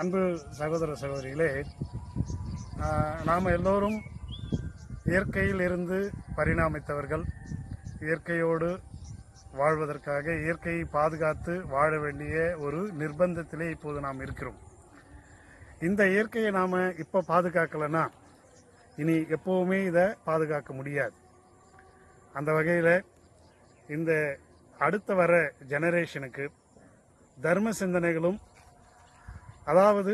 அன்பு சகோதர சகோதரிகளே நாம் எல்லோரும் இயற்கையில் இருந்து பரிணாமித்தவர்கள். இயற்கையோடு வாழ்வதற்காக இயற்கையை பாதுகாத்து வாழ வேண்டிய ஒரு நிர்பந்தத்திலே இப்போது நாம் இருக்கிறோம். இந்த இயற்கையை நாம் இப்போ பாதுகாக்கலைன்னா இனி எப்போவுமே இதை பாதுகாக்க முடியாது. அந்த வகையில் இந்த அடுத்த வர ஜெனரேஷனுக்கு தர்ம சிந்தனைகளும் அதாவது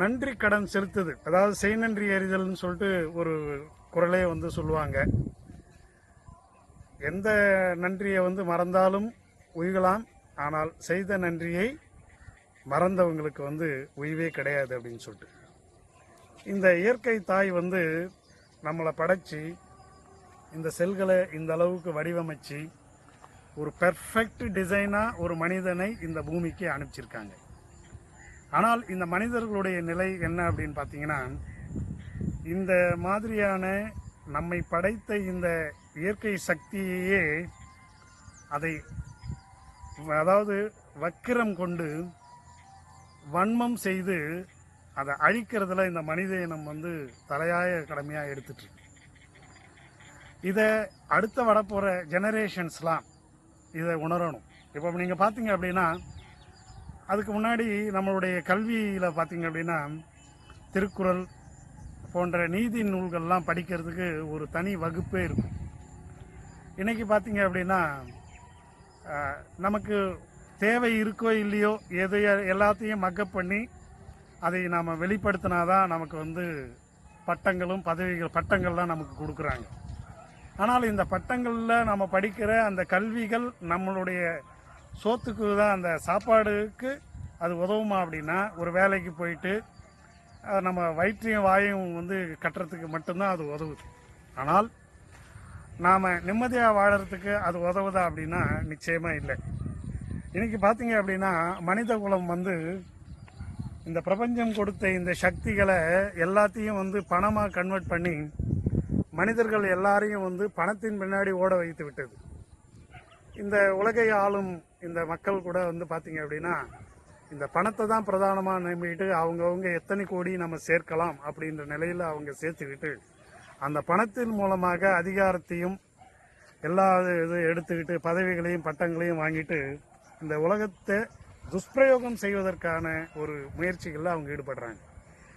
நன்றி கடன் செலுத்துது. அதாவது செய் நன்றி எறிதல்னு சொல்லிட்டு ஒரு குரலே வந்து சொல்லுவாங்க. எந்த நன்றியை வந்து மறந்தாலும் உய்கலாம். ஆனால் செய்த நன்றியை மறந்தவங்களுக்கு வந்து உய்வே கிடையாது அப்படின்னு சொல்லிட்டு. இந்த இயற்கை தாய் வந்து நம்மளை படைச்சி இந்த செல்களை இந்த அளவுக்கு வடிவமைச்சு ஒரு பெர்ஃபெக்ட் டிசைனாக ஒரு மனிதனை இந்த பூமிக்கு அனுப்பிச்சிருக்காங்க. ஆனால் இந்த மனிதர்களுடைய நிலை என்ன அப்படின்னு பார்த்தீங்கன்னா இந்த மாதிரியான நம்மை படைத்த இந்த இயற்கை சக்தியையே அதை அதாவது வக்கிரம் கொண்டு வன்மம் செய்து அதை அழிக்கிறதுல இந்த மனித இனம் வந்து தலையாய கடமையாக எடுத்துட்டு இதை அடுத்த வரப்போகிற ஜெனரேஷன்ஸ்லாம் இதை உணரணும். இப்போ நீங்கள் பார்த்தீங்க அப்படின்னா அதுக்கு முன்னாடி நம்மளுடைய கல்வியில் பார்த்தீங்க அப்படின்னா திருக்குறள் போன்ற நீதி நூல்கள்லாம் படிக்கிறதுக்கு ஒரு தனி வகுப்பே இருக்கும். இன்றைக்கி பார்த்தீங்க அப்படின்னா நமக்கு தேவை இருக்கோ இல்லையோ எதைய எல்லாத்தையும் மக்கப் பண்ணி அதை நாம் வெளிப்படுத்தினாதான் நமக்கு வந்து பட்டங்களும் பதவிகள் பட்டங்கள்லாம் நமக்கு கொடுக்குறாங்க. ஆனால் இந்த பட்டங்களில் நம்ம படிக்கிற அந்த கல்விகள் நம்மளுடைய சோத்துக்கு தான் அந்த சாப்பாடுக்கு அது உதவுமா அப்படின்னா ஒரு வேலைக்கு போயிட்டு நம்ம வயிற்றையும் வாயும் வந்து கட்டுறதுக்கு மட்டும்தான் அது உதவுது. ஆனால் நாம் நிம்மதியாக வாழறதுக்கு அது உதவுதா அப்படின்னா நிச்சயமாக இல்லை. இன்றைக்கி பார்த்தீங்க அப்படின்னா மனித குலம் வந்து இந்த பிரபஞ்சம் கொடுத்த இந்த சக்திகளை எல்லாத்தையும் வந்து பணமாக கன்வெர்ட் பண்ணி மனிதர்கள் எல்லாரையும் வந்து பணத்தின் பின்னாடி ஓட வைத்து விட்டது. இந்த உலகை ஆளும் இந்த மக்கள் கூட வந்து பார்த்தீங்க அப்படின்னா இந்த பணத்தை தான் பிரதானமாக நம்பிட்டு அவங்கவுங்க எத்தனை கோடி நம்ம சேர்க்கலாம் அப்படின்ற நிலையில் அவங்க சேர்த்துக்கிட்டு அந்த பணத்தின் மூலமாக அதிகாரத்தையும் எல்லா இது எடுத்துக்கிட்டு பதவிகளையும் பட்டங்களையும் வாங்கிட்டு இந்த உலகத்தை துஷ்பிரயோகம் செய்வதற்கான ஒரு முயற்சிகளில் அவங்க ஈடுபடுறாங்க.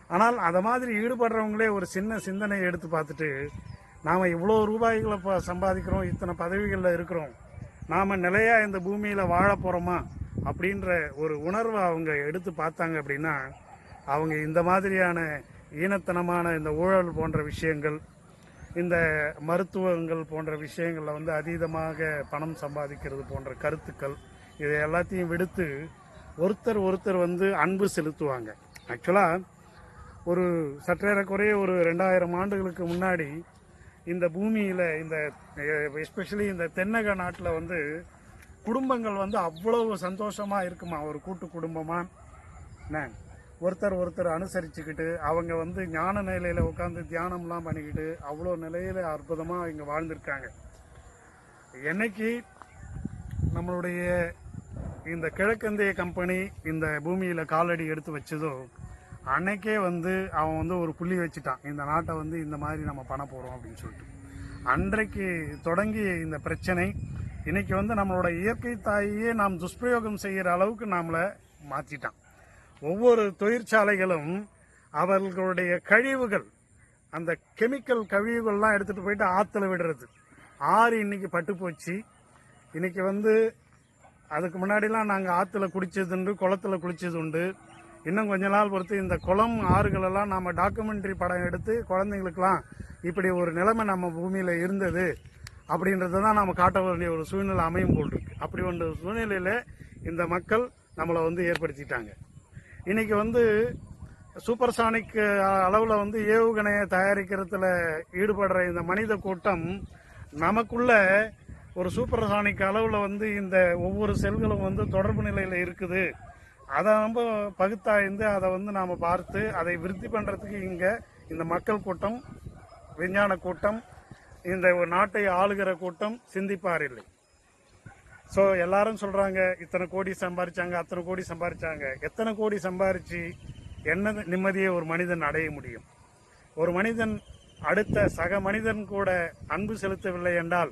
ஆனால் அதை மாதிரி ஈடுபடுறவங்களே ஒரு சின்ன சிந்தனையை எடுத்து பார்த்துட்டு நாம் இவ்வளோ ரூபாய்களை இப்போ சம்பாதிக்கிறோம் இத்தனை பதவிகளில் இருக்கிறோம் நாம் நிலையாக இந்த பூமியில் வாழ போகிறோமா அப்படின்ற ஒரு உணர்வை அவங்க எடுத்து பார்த்தாங்க அப்படின்னா அவங்க இந்த மாதிரியான ஈனத்தனமான இந்த ஊழல் போன்ற விஷயங்கள் இந்த மருத்துவங்கள் போன்ற விஷயங்களில் வந்து அதீதமாக பணம் சம்பாதிக்கிறது போன்ற கருத்துக்கள் இதை எல்லாத்தையும் விடுத்து ஒருத்தர் ஒருத்தர் வந்து அன்பு செலுத்துவாங்க. ஆக்சுவலாக ஒரு சற்றேறக்குறைய ஒரு ரெண்டாயிரம் ஆண்டுகளுக்கு முன்னாடி இந்த பூமியில் இந்த எஸ்பெஷலி இந்த தென்னக நாட்டில் வந்து குடும்பங்கள் வந்து அவ்வளவு சந்தோஷமாக இருக்குமா? ஒரு கூட்டு குடும்பமாக என்ன ஒருத்தர் ஒருத்தர் அனுசரிச்சுக்கிட்டு அவங்க வந்து ஞான நிலையில் உட்காந்து தியானம்லாம் பண்ணிக்கிட்டு அவ்வளோ நிலையில் அற்புதமாக இங்கே வாழ்ந்திருக்காங்க. என்னைக்கு நம்மளுடைய இந்த கிழக்கந்திய கம்பெனி இந்த பூமியில் காலடி எடுத்து வச்சதோ அன்னைக்கே வந்து அவன் வந்து ஒரு புள்ளி வச்சுட்டான். இந்த நாட்டை வந்து இந்த மாதிரி நம்ம பண்ண போகிறோம் அப்படின்னு சொல்லிட்டு. அன்றைக்கு தொடங்கி இந்த பிரச்சனை இன்னைக்கு வந்து நம்மளோட இயற்கை தாயையே நாம் துஷ்பிரயோகம் செய்கிற அளவுக்கு நாமளை மாற்றிட்டான் ஒவ்வொரு தொழிற்சாலைகளும் அவர்களுடைய கழிவுகள் அந்த கெமிக்கல் கழிவுகள்லாம் எடுத்துகிட்டு போயிட்டு ஆற்றுல விடுறது. ஆறு இன்னைக்கு பட்டு போச்சு. இன்னைக்கு வந்து அதுக்கு முன்னாடிலாம் நாங்கள் ஆற்றுல குடிச்சதுண்டு குளத்துல குளித்தது உண்டு. இன்னும் கொஞ்ச நாள் பொறுத்து இந்த குளம் ஆறுகளெல்லாம் நாம் டாக்குமெண்ட்ரி படம் எடுத்து குழந்தைங்களுக்கெல்லாம் இப்படி ஒரு நிலைமை நம்ம பூமியில் இருந்தது அப்படின்றத தான் நாம் காட்ட வேண்டிய ஒரு சூழ்நிலை அமையும் போல் இருக்கு. அப்படி ஒன்று சூழ்நிலையில் இந்த மக்கள் நம்மளை வந்து ஏற்படுத்திட்டாங்க. இன்னைக்கு வந்து சூப்பர்சானிக் அளவில் வந்து ஏவுகணையை தயாரிக்கிறதுல ஈடுபடுற இந்த மனித கூட்டம் நமக்குள்ள ஒரு சூப்பர்சானிக் அளவில் வந்து இந்த ஒவ்வொரு செல்களும் வந்து தொடர்பு நிலையில் இருக்குது. அதை நம்ம பகுத்தாய்ந்து அதை வந்து நாம் பார்த்து அதை விருத்தி பண்ணுறதுக்கு இங்கே இந்த மக்கள் கூட்டம் விஞ்ஞான கூட்டம் இந்த நாட்டை ஆளுகிற கூட்டம் சிந்திப்பார் இல்லை. ஸோ எல்லாரும் சொல்கிறாங்க இத்தனை கோடி சம்பாரிச்சாங்க அத்தனை கோடி சம்பாரிச்சாங்க. எத்தனை கோடி சம்பாரித்து என்ன நிம்மதியை ஒரு மனிதன் அடைய முடியும்? ஒரு மனிதன் அடுத்த சக மனிதன் கூட அன்பு செலுத்தவில்லை என்றால்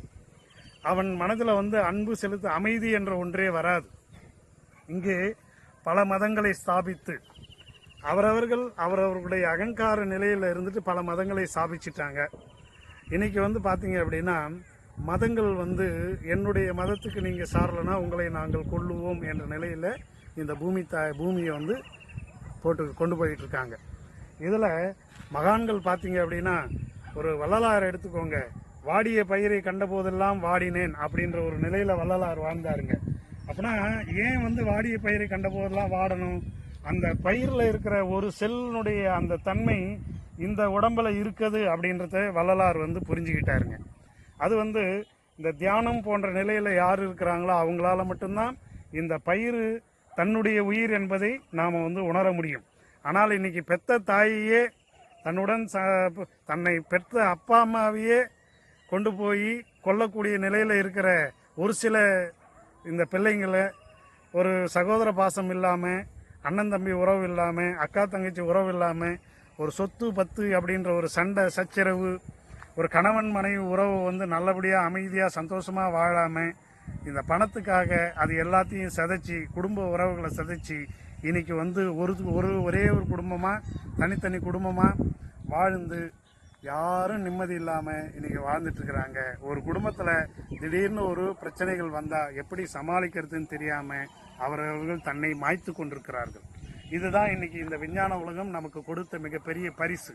அவன் மனதில் வந்து அன்பு செலுத்த அமைதி என்ற ஒன்றே வராது. இங்கே பல மதங்களை ஸ்தாபித்து அவரவர்கள் அவரவர்களுடைய அகங்கார நிலையில் இருந்துட்டு பல மதங்களை ஸ்தாபிச்சிட்டாங்க. இன்றைக்கி வந்து பார்த்தீங்க அப்படின்னா மதங்கள் வந்து என்னுடைய மதத்துக்கு நீங்கள் சாரலைன்னா உங்களை நாங்கள் கொள்ளுவோம் என்ற நிலையில் இந்த பூமி தா பூமியை வந்து போட்டு கொண்டு போயிட்டுருக்காங்க. இதில் மகான்கள் பார்த்தீங்க அப்படின்னா ஒரு வள்ளலார் எடுத்துக்கோங்க. வாடிய பயிரை கண்டபோதெல்லாம் வாடினேன் அப்படின்ற ஒரு நிலையில் வள்ளலார் வாழ்ந்தாருங்க. அப்படின்னா ஏன் வந்து வாடிய பயிரை கண்ட போதெல்லாம் வாடணும்? அந்த பயிரில் இருக்கிற ஒரு செல்லுடைய அந்த தன்மை இந்த உடம்புல இருக்குது அப்படின்றத வள்ளலார் வந்து புரிஞ்சுக்கிட்டாருங்க. அது வந்து இந்த தியானம் போன்ற நிலையில் யார் இருக்கிறாங்களோ அவங்களால மட்டும்தான் இந்த பயிர் தன்னுடைய உயிர் என்பதை நாம் வந்து உணர முடியும். ஆனால் இன்னைக்கு பெத்த தாயையே தன்னுடன் ச தன்னை பெற்ற அப்பா அம்மாவையே கொண்டு போய் கொல்லக்கூடிய நிலையில் இருக்கிற ஒரு சில இந்த பிள்ளைங்களை ஒரு சகோதர பாசம் இல்லாமல் அண்ணன் தம்பி உறவு இல்லாமல் அக்கா தங்கச்சி உறவு இல்லாமல் ஒரு சொத்து பத்து அப்படின்ற ஒரு சண்டை சச்சரவு ஒரு கணவன் மனைவி உறவு வந்து நல்லபடியாக அமைதியாக சந்தோஷமாக வாழாமல் இந்த பணத்துக்காக அது எல்லாத்தையும் சிதைச்சி குடும்ப உறவுகளை சிதைச்சி இன்னைக்கு வந்து ஒரு ஒரு ஒரே ஒரு குடும்பமாக தனித்தனி குடும்பமாக வாழ்ந்து யாரும் நிம்மதி இல்லாமல் இன்றைக்கி வாழ்ந்துட்டுருக்குறாங்க ஒரு குடும்பத்தில் திடீர்னு ஒரு பிரச்சனைகள் வந்தால் எப்படி சமாளிக்கிறதுன்னு தெரியாமல் அவரவர்கள் தன்னை மாய்த்து கொண்டிருக்கிறார்கள். இதுதான் இன்றைக்கி இந்த விஞ்ஞான உலகம் நமக்கு கொடுத்த மிகப்பெரிய பரிசு.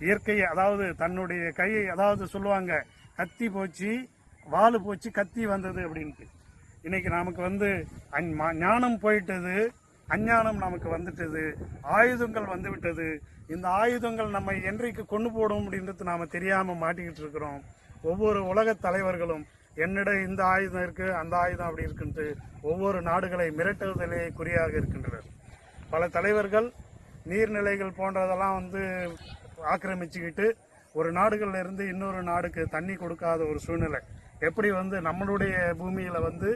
இயற்கை அதாவது தன்னுடைய கையை அதாவது சொல்லுவாங்க கத்தி போச்சு வாலு போச்சு கத்தி வந்தது அப்படின்ட்டு. இன்றைக்கி நமக்கு வந்து ஞானம் போயிட்டது அஞ்ஞானம் நமக்கு வந்துட்டது ஆயுதங்கள் வந்துவிட்டது. இந்த ஆயுதங்கள் நம்ம என்றைக்கு கொண்டு போடும் அப்படின்றது நாம் தெரியாமல் மாட்டிக்கிட்டு இருக்கிறோம். ஒவ்வொரு உலக தலைவர்களும் என்னிட இந்த ஆயுதம் இருக்கு அந்த ஆயுதம் அப்படி இருக்குன்ட்டு ஒவ்வொரு நாடுகளை மிரட்டுவதிலே குறியாக இருக்கின்றனர். பல தலைவர்கள் நீர்நிலைகள் போன்றதெல்லாம் வந்து ஆக்கிரமிச்சுக்கிட்டு ஒரு நாடுகள்லேருந்து இன்னொரு நாடுக்கு தண்ணி கொடுக்காத ஒரு சூழ்நிலை. எப்படி வந்து நம்மளுடைய பூமியில் வந்து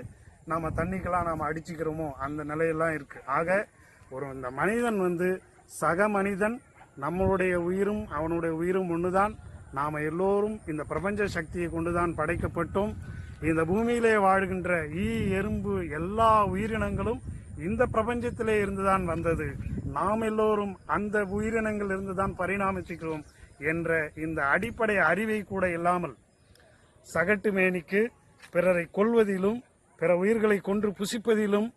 நம்ம தண்ணிக்கெல்லாம் நாம் அடிச்சுக்கிறோமோ அந்த நிலையெல்லாம் இருக்கு. ஆக ஒரு இந்த மனிதன் வந்து சக மனிதன் நம்மளுடைய உயிரும் அவனுடைய உயிரும் ஒன்று தான் நாம் எல்லோரும் இந்த பிரபஞ்ச சக்தியை கொண்டு தான் படைக்கப்பட்டோம். இந்த பூமியிலே வாழ்கின்ற ஈ எறும்பு எல்லா உயிரினங்களும் இந்த பிரபஞ்சத்திலே இருந்துதான் வந்தது. நாம் எல்லோரும் அந்த உயிரினங்கள் இருந்துதான் பரிணாமிச்சுக்கிறோம் என்ற இந்த அடிப்படை அறிவை கூட இல்லாமல் சகட்டு மேனிக்கு பிறரை கொல்வதிலும் பிற உயிர்களை கொன்று புசிப்பதிலும்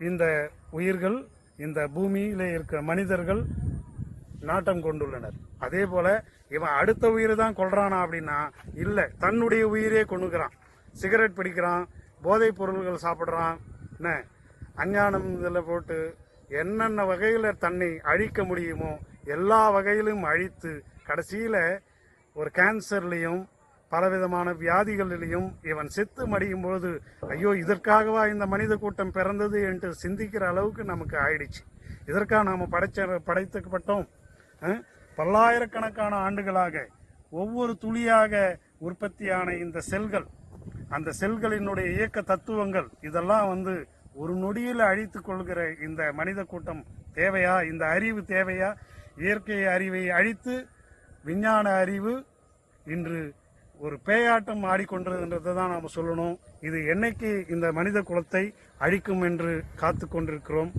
இந்த உயிர்கள் இந்த பூமியிலே இருக்கிற மனிதர்கள் நாட்டம் கொண்டுள்ளனர். அதே போல இவன் அடுத்த உயிர் தான் கொள்றானா அப்படின்னா இல்லை தன்னுடைய உயிரே கொண்டுக்கிறான் சிகரெட் பிடிக்கிறான் போதைப் பொருள்கள் சாப்பிட்றான் என்ன? அஞ்ஞானம் இதில் போட்டு என்னென்ன வகையில் தன்னை அழிக்க முடியுமோ எல்லா வகையிலும் அழித்து கடைசியில் ஒரு கேன்சர்லேயும் பலவிதமான வியாதிகளிலையும் இவன் செத்து மடியும் போது ஐயோ இதற்காகவா இந்த மனித கூட்டம் பிறந்தது? என்று சிந்திக்கிற அளவுக்கு நமக்கு ஆயிடுச்சு. இதற்காக நாம் படைச்ச படைத்துக்கப்பட்டோம் பல்லாயிரக்கணக்கான ஆண்டுகளாக ஒவ்வொரு துளியாக உற்பத்தியான இந்த செல்கள் அந்த செல்களினுடைய இயக்க தத்துவங்கள் இதெல்லாம் வந்து ஒரு நொடியில் அழித்து கொள்கிற இந்த மனித கூட்டம் தேவையா? இந்த அறிவு தேவையா? இயற்கை அறிவை அழித்து விஞ்ஞான அறிவு இன்று ஒரு பேயாட்டம் ஆடிக்கொண்டிருந்ததை தான் நாம் சொல்லணும். இது என்னைக்கு இந்த மனித குலத்தை அழிக்கும் என்று காத்து கொண்டிருக்கிறோம்.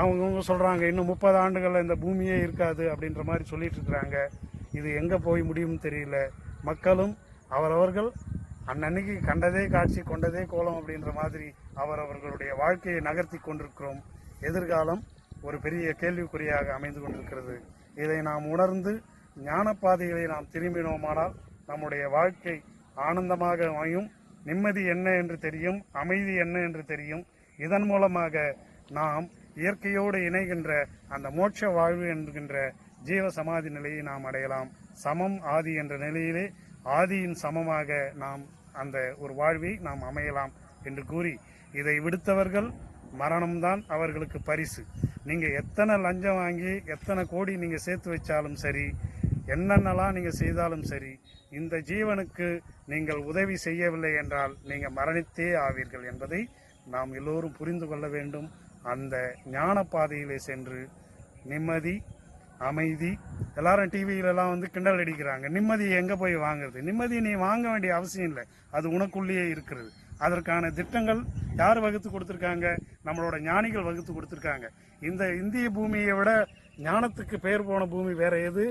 அவங்கவுங்க சொல்கிறாங்க இன்னும் முப்பது ஆண்டுகளில் இந்த பூமியே இருக்காது அப்படின்ற மாதிரி சொல்லிட்டு இருக்கிறாங்க. இது எங்கே போய் முடியும்னு தெரியல. மக்களும் அவரவர்கள் அன்னன்னைக்கு கண்டதே காட்சி கொண்டதே கோலம் அப்படின்ற மாதிரி அவரவர்களுடைய வாழ்க்கையை நகர்த்தி கொண்டிருக்கிறோம். எதிர்காலம் ஒரு பெரிய கேள்விக்குறியாக அமைந்து கொண்டிருக்கிறது. இதை நாம் உணர்ந்து ஞானப்பாதைகளை நாம் திரும்பினோமானால் நம்முடைய வாழ்க்கை ஆனந்தமாக அமையும். நிம்மதி என்ன என்று தெரியும் அமைதி என்ன என்று தெரியும். இதன் மூலமாக நாம் இயற்கையோடு இணைகின்ற அந்த மோட்ச வாழ்வு என்கின்ற ஜீவ சமாதி நிலையை நாம் அடையலாம். சமம் ஆதி என்ற நிலையிலே ஆதியின் சமமாக நாம் அந்த ஒரு வாழ்வை நாம் அமையலாம் என்று கூறி இதை விடுத்தவர்கள் மரணம்தான் அவர்களுக்கு பரிசு. நீங்கள் எத்தனை லஞ்சம் வாங்கி எத்தனை கோடி நீங்கள் சேர்த்து வச்சாலும் சரி என்னென்னலாம் நீங்கள் செய்தாலும் சரி இந்த ஜீவனுக்கு நீங்கள் உதவி செய்யவில்லை என்றால் நீங்கள் மரணித்தே ஆவீர்கள் என்பதை நாம் எல்லோரும் புரிந்து கொள்ள வேண்டும். அந்த ஞான பாதையிலே சென்று நிம்மதி அமைதி. எல்லாரும் டிவியிலலாம் வந்து கிண்டல் அடிக்கிறாங்க. நிம்மதி எங்கே போய் வாங்குறது? நிம்மதி நீ வாங்க வேண்டிய அவசியம் இல்லை. அது உனக்குள்ளேயே இருக்கிறது. அதற்கான திட்டங்கள் யார் வகுத்து கொடுத்துருக்காங்க? நம்மளோட ஞானிகள் வகுத்து கொடுத்துருக்காங்க. இந்த இந்திய பூமியை விட ஞானத்துக்கு பெயர் போன பூமி வேற எது?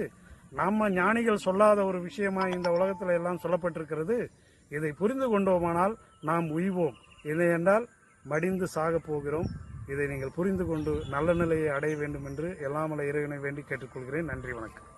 நம்ம ஞானிகள் சொல்லாத ஒரு விஷயமா இந்த உலகத்தில் எல்லாம் சொல்லப்பட்டிருக்கிறது இதை புரிந்து கொண்டோமானால் நாம் உய்வோம். இல்லை என்றால் மடிந்து சாகப் போகிறோம். இதை நீங்கள் புரிந்து கொண்டு நல்ல நிலையை அடைய வேண்டும் என்று எல்லாமல இறைவனை வேண்டி கேட்டுக்கொள்கிறேன். நன்றி வணக்கம்.